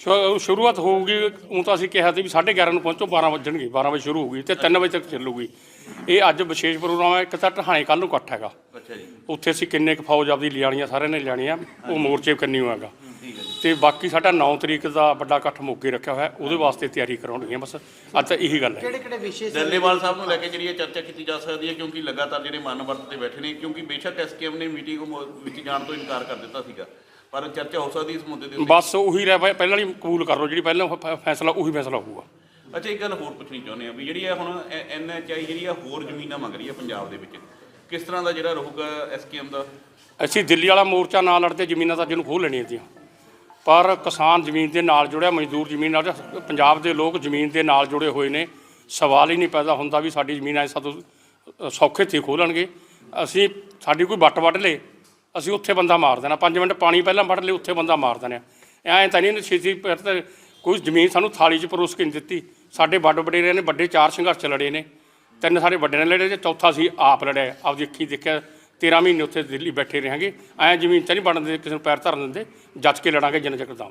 ਸ਼ੁ- ਸ਼ੁਰੂਆਤ ਹੋਊਗੀ ਉਹ ਤਾਂ ਅਸੀਂ ਕਿਹਾ ਸੀ ਵੀ 11:30 ਨੂੰ ਪਹੁੰਚੋ 12 ਵੱਜਣਗੇ 12 ਵਜੇ ਸ਼ੁਰੂ ਹੋਊਗੀ ਤੇ 3 ਵਜੇ ਤੱਕ ਚੱਲੂਗੀ। ਇਹ ਅੱਜ ਵਿਸ਼ੇਸ਼ ਪ੍ਰੋਗਰਾਮ ਹੈ ਇੱਕ ਤਾਂ ਢਹਾਣੇ ਕੱਲ ਨੂੰ ਇਕੱਠ ਹੈਗਾ। ਅੱਛਾ ਜੀ। ਉੱਥੇ ਅਸੀਂ ਕਿੰਨੇ ਕੁ ਫੌਜ ਆਪਦੀ ਲਿਆਣੀਆਂ ਸਾਰਿਆਂ ਨੇ ਲਿਆਣੀਆਂ ਉਹ ਮੋਰਚੇ ਕੰਨੀ ਹੋਏਗਾ ਠੀਕ ਹੈ ਜੀ। ਤੇ ਬਾਕੀ ਸਾਡਾ 9 ਤਰੀਕ ਦਾ ਵੱਡਾ ਇਕੱਠ ਮੋਗੇ ਰੱਖਿਆ ਹੋਇਆ ਉਹਦੇ ਵਾਸਤੇ ਤਿਆਰੀ ਕਰਾਉਣੀ ਹੈ ਬਸ। ਅੱਜ ਤਾਂ ਇਹੀ ਗੱਲ ਹੈ। ਕਿਹੜੇ ਕਿਹੜੇ ਵਿਸ਼ੇ ਸੀ ਦੱਲੇਵਾਲ ਸਾਹਿਬ ਨੂੰ ਲੈ ਕੇ ਜਿਹੜੀ ਇਹ ਚਰਚਾ ਕੀਤੀ ਜਾ ਸਕਦੀ ਹੈ ਕਿਉਂਕਿ ਲਗਾਤਾਰ ਜਿਹੜੇ ਮਨ ਵਰਤ ਤੇ ਬੈਠੇ ਨੇ ਕਿਉਂਕਿ ਬੇਸ਼ੱਕ ਐਸਕੇਐਮ ਨੇ ਮੀਟਿੰਗ ਵਿੱਚ ਜਾਣ ਤੋਂ ਇਨਕਾਰ ਕਰ ਦਿੱਤਾ ਸੀਗਾ। ਪਰ ਚਰਚਾ ਹੋ ਸਕਦੀ ਇਸ ਮੁੱਦੇ ਦੇ ਉੱਤੇ। ਬਸ ਉਹੀ ਰਹਿ ਪਿਆ ਪਹਿਲਾਂ ਵਾਲੀ ਕਬੂਲ ਕਰ ਲਓ ਜਿਹੜੀ ਪਹਿਲਾਂ ਫ- ਫੈਸਲਾ ਉਹੀ ਫੈਸਲਾ ਹੋਊਗਾ। ਅੱਛਾ ਇੱਕ ਗੱਲ ਹੋਰ ਪੁੱਛਣੀ ਚਾਹੁੰਦੇ ਆ ਵੀ ਜਿਹੜੀ ਇਹ ਹੁਣ ਐਨਐਚਆਈ ਜਿਹੜੀ ਆ ਹੋਰ ਜ਼ਮੀਨਾਂ ਮੰਗ ਰਹੀ ਹੈ ਪੰਜਾਬ ਦੇ ਵਿੱਚ ਕਿਸ ਤਰ੍ਹਾਂ ਦਾ ਜਿਹੜਾ ਰਹੂਗਾ ਐਸਕੇਐਮ ਦਾ? ਅਸੀਂ ਦਿੱਲੀ ਵਾਲਾ ਮੋਰਚਾ ਨਾ ਲੜਦੇ ਜ਼ਮੀਨਾਂ ਤਾਂ ਜਿਹਨੂੰ ਖੋਹ ਲੈਣੀਆਂ ਤੀਆਂ ਪਰ ਕਿਸਾਨ ਜ਼ਮੀਨ ਦੇ ਨਾਲ ਜੁੜਿਆ ਮਜ਼ਦੂਰ ਜ਼ਮੀਨ ਨਾਲ ਜੁੜਿਆ, ਪੰਜਾਬ ਦੇ ਲੋਕ ਜ਼ਮੀਨ ਦੇ ਨਾਲ ਜੁੜੇ ਹੋਏ ਨੇ। ਸਵਾਲ ਹੀ ਨਹੀਂ ਪੈਦਾ ਹੁੰਦਾ ਵੀ ਸਾਡੀ ਜ਼ਮੀਨ ਐ ਅ, ਸੌਖੇ ਤੇ ਖੋਹ ਲੈਣਗੇ ਅਸੀਂ ਸਾਡੀ ਕੋਈ ਵੱਟ ਵੱਢ ਲੇ। ਅਸੀਂ ਉੱਥੇ ਬੰਦਾ ਮਾਰ ਦੇਣਾ। 5 ਮਿੰਟ ਪਾਣੀ ਪਹਿਲਾਂ ਵੱਢ ਲੇ ਉੱਥੇ ਬੰਦਾ ਮਾਰ ਦੇਣਾ। ਐਂ ਤਾਂ ਨਹੀਂ ਛੇਤੀ ਫਿਰ ਤੇ ਕੋਈ ਜ਼ਮੀਨ ਸਾਨੂੰ ਥਾਲੀ 'ਚ ਪਰੋਸ ਕੇ ਨਹੀਂ ਦਿੱਤੀ। ਸਾਡੇ ਵੱਡ ਵਡੇਰਿਆਂ ਨੇ ਵੱਡੇ ਚਾਰ ਸੰਘਰਸ਼ ਲੜੇ ਨੇ। ਤਿੰਨ ਸਾਡੇ ਵੱਡੇ ਨੇ ਲੜੇ ਤੇ ਚੌਥਾ ਸੀ ਆਪ ਲੜਿਆ ਆਪਦੀ ਅੱਖੀ ਦੇਖਿਆ 13 ਮਹੀਨੇ ਉੱਥੇ ਦਿੱਲੀ ਬੈਠੇ ਰਹਾਂਗੇ। ਐਂ ਜ਼ਮੀਨ ਤਾਂ ਨਹੀਂ ਬਣਨ ਦੇ ਕਿਸੇ ਨੂੰ ਪੈਰ ਧਰਨ ਦਿੰਦੇ। ਜੱਜ ਕੇ ਲੜਾਂਗੇ, ਜਿੰਨਾ ਚਿਰ ਦਮ